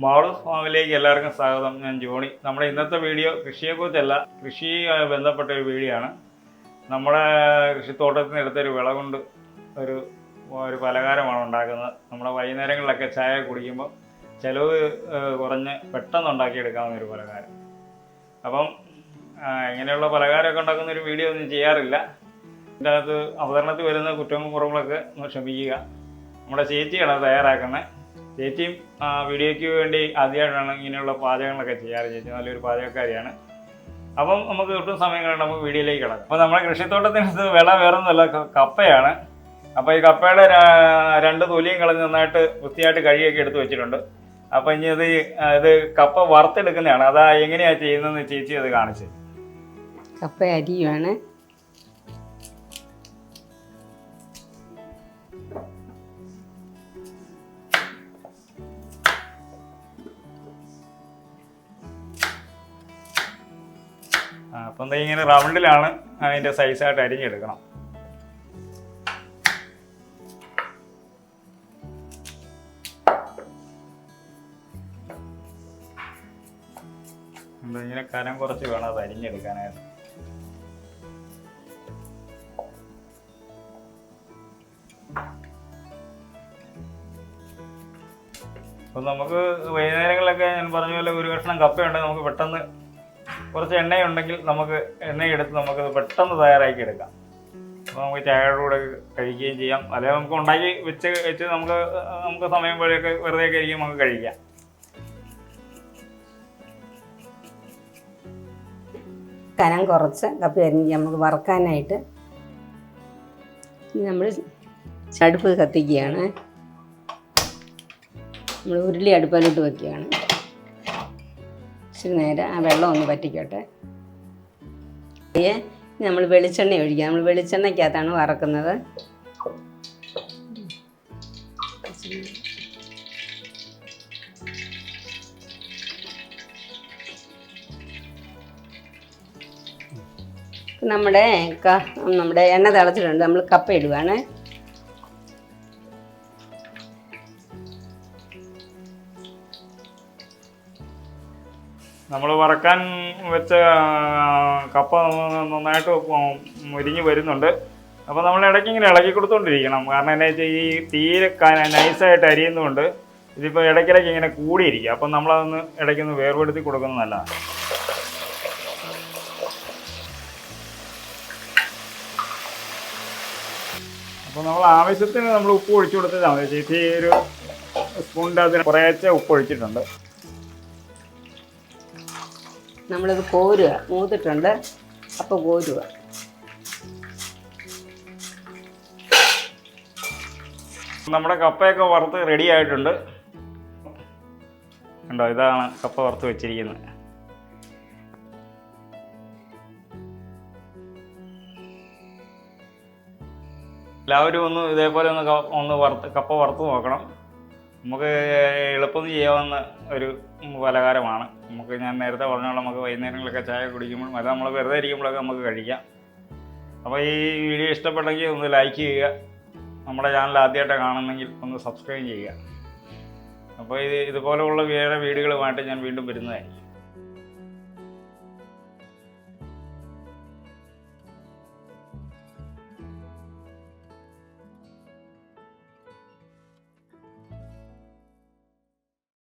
Models ഫാമിലേക്ക് എല്ലാവർക്കും സ്വാഗതം. ഞാൻ ജോണി. നമ്മുടെ ഇന്നത്തെ വീഡിയോ കൃഷിയെക്കുറിച്ചല്ല കൃഷിയുമായി ബന്ധപ്പെട്ട ഒരു വീഡിയോ ആണ്. നമ്മുടെ കൃഷിത്തോട്ടത്തിൽ എടുത്തൊരു വിള കൊണ്ട് ഒരു ഒരു പലഹാരമാണ് ഉണ്ടാക്കുന്നത്. നമ്മുടെ വൈകുന്നേരങ്ങളിലൊക്കെ ചായ കുടിക്കുമ്പോൾ ചിലവ് കുറഞ്ഞ് പെട്ടെന്ന് ഉണ്ടാക്കിയെടുക്കാവുന്ന ഒരു പലഹാരം. അപ്പം ഇങ്ങനെയുള്ള പലഹാരമൊക്കെ ഉണ്ടാക്കുന്ന ഒരു വീഡിയോ ഒന്നും ചെയ്യാറില്ല. ഇതിന്റെ അകത്ത് അവതരണത്തിൽ വരുന്ന കുറ്റവും കുറവുകളൊക്കെ ഒന്ന് ക്ഷമിക്കുക. നമ്മുടെ ചേച്ചിയാണ് തയ്യാറാക്കുന്നത്. ചേച്ചിയും വീഡിയോയ്ക്ക് വേണ്ടി ആദ്യമായിട്ടാണ് ഇങ്ങനെയുള്ള പാചകങ്ങളൊക്കെ ചെയ്യാറ്. ചേച്ചി നല്ലൊരു പാചകക്കാരിയാണ്. അപ്പം നമുക്ക് ഒട്ടും സമയം കൊണ്ട് നമുക്ക് വീഡിയോയിലേക്ക് കിടക്കാം. അപ്പോൾ നമ്മുടെ കൃഷിത്തോട്ടത്തിനകത്ത് വിള വേറൊന്നുമല്ല കപ്പയാണ്. അപ്പോൾ ഈ കപ്പയുടെ രണ്ട് തൊലിയും കളഞ്ഞ് നന്നായിട്ട് വൃത്തിയായിട്ട് കഴുകിയൊക്കെ എടുത്ത് വെച്ചിട്ടുണ്ട്. അപ്പോൾ ഇനി ആ, ഇത് കപ്പ വറുത്തെടുക്കുന്നതാണ്. അതാ എങ്ങനെയാണ് ചെയ്യുന്നതെന്ന് ചേച്ചി അത് കാണിച്ചത് കപ്പ അരിയുമാണ് അപ്പം എന്താ ഇങ്ങനെ റൗണ്ടിലാണ് അതിന്റെ സൈസായിട്ട് അരിഞ്ഞെടുക്കണം ഇങ്ങനെ കനം കുറച്ച് വേണം അത് അരിഞ്ഞെടുക്കാനായിട്ട്. അപ്പം നമുക്ക് വൈകുന്നേരങ്ങളിലൊക്കെ ഞാൻ പറഞ്ഞ പോലെ ഒരു കഷ്ണം കപ്പയുണ്ടെങ്കിൽ നമുക്ക് പെട്ടെന്ന് കുറച്ച് എണ്ണയുണ്ടെങ്കിൽ നമുക്ക് എണ്ണയെടുത്ത് നമുക്കത് പെട്ടെന്ന് തയ്യാറാക്കി എടുക്കാം അപ്പോൾ നമുക്ക് ചായയുടെ കൂടെ കഴിക്കുകയും ചെയ്യാം. അല്ലെങ്കിൽ നമുക്ക് ഉണ്ടാക്കി വെച്ച് വെച്ച് നമുക്ക് നമുക്ക് സമയം പോലെയൊക്കെ വെറുതെ കഴിക്കും നമുക്ക് കഴിക്കാം. കനം കുറച്ച് കപ്പി അരിഞ്ഞ് നമുക്ക് വറക്കാനായിട്ട് നമ്മൾ ചടുപ്പ് കത്തിക്കുകയാണ്. നമ്മൾ ഉരുളി അടുപ്പിലോട്ട് വെക്കുകയാണ്. ഇച്ചിരി നേരം ആ വെള്ളം ഒന്ന് പറ്റിക്കോട്ടെ നമ്മൾ വെളിച്ചെണ്ണ ഒഴിക്കുക നമ്മൾ വെളിച്ചെണ്ണയ്ക്കകത്താണ് വറക്കുന്നത്. നമ്മുടെ നമ്മുടെ എണ്ണ തിളച്ചിട്ടുണ്ട്. നമ്മൾ കപ്പ ഇടുവാണ്. നമ്മൾ വറക്കാൻ വെച്ച കപ്പ നന്നായിട്ട് മുരിഞ്ഞ് വരുന്നുണ്ട്. അപ്പോൾ നമ്മൾ ഇടയ്ക്ക് ഇങ്ങനെ ഇളക്കി കൊടുത്തോണ്ടിരിക്കണം. കാരണം എന്നാ വെച്ചാൽ ഈ തീരെ നൈസായിട്ട് അരിയുന്നതുകൊണ്ട് ഇതിപ്പോൾ ഇടയ്ക്കിടയ്ക്ക് ഇങ്ങനെ കൂടിയിരിക്കുക അപ്പം നമ്മളതൊന്ന് ഇടയ്ക്കൊന്ന് വേർപെടുത്തി കൊടുക്കുന്നത് നല്ലതാണ് അപ്പോൾ നമ്മൾ ആവശ്യത്തിന് നമ്മൾ ഉപ്പ് ഒഴിച്ചു കൊടുത്തതാണ്. ചേച്ചി ഒരു സ്പൂണിന്റെ അതിന് കുറേശ്ശെ ഉപ്പ് ഒഴിച്ചിട്ടുണ്ട്. നമ്മളിത് കോരുക. മൂത്തിട്ടുണ്ട്. അപ്പോൾ കോരുക. നമ്മുടെ കപ്പയൊക്കെ വറുത്ത് റെഡി ആയിട്ടുണ്ട്. ഉണ്ടോ ഇതാണ് കപ്പ വറുത്ത് വെച്ചിരിക്കുന്നത്. എല്ലാവരും ഒന്ന് ഇതേപോലെ ഒന്ന് ഒന്ന് വറുത്ത് കപ്പ വറുത്ത് നോക്കണം. നമുക്ക് എളുപ്പം ചെയ്യാവുന്ന ഒരു പലഹാരമാണ്. നമുക്ക് ഞാൻ നേരത്തെ പറഞ്ഞോളാം നമുക്ക് വൈകുന്നേരങ്ങളിലൊക്കെ ചായ കുടിക്കുമ്പോഴും അത് നമ്മൾ വെറുതെ ഇരിക്കുമ്പോഴൊക്കെ നമുക്ക് കഴിക്കാം. അപ്പോൾ ഈ വീഡിയോ ഇഷ്ടപ്പെട്ടെങ്കിൽ ഒന്ന് ലൈക്ക് ചെയ്യുക. നമ്മുടെ ചാനൽ ആദ്യമായിട്ട് കാണുന്നെങ്കിൽ ഒന്ന് സബ്സ്ക്രൈബ് ചെയ്യുക. അപ്പോൾ ഇത് ഇതുപോലെയുള്ള വേറെ വീഡിയോകളുമായിട്ട് ഞാൻ വീണ്ടും വരുന്നതായിരിക്കും.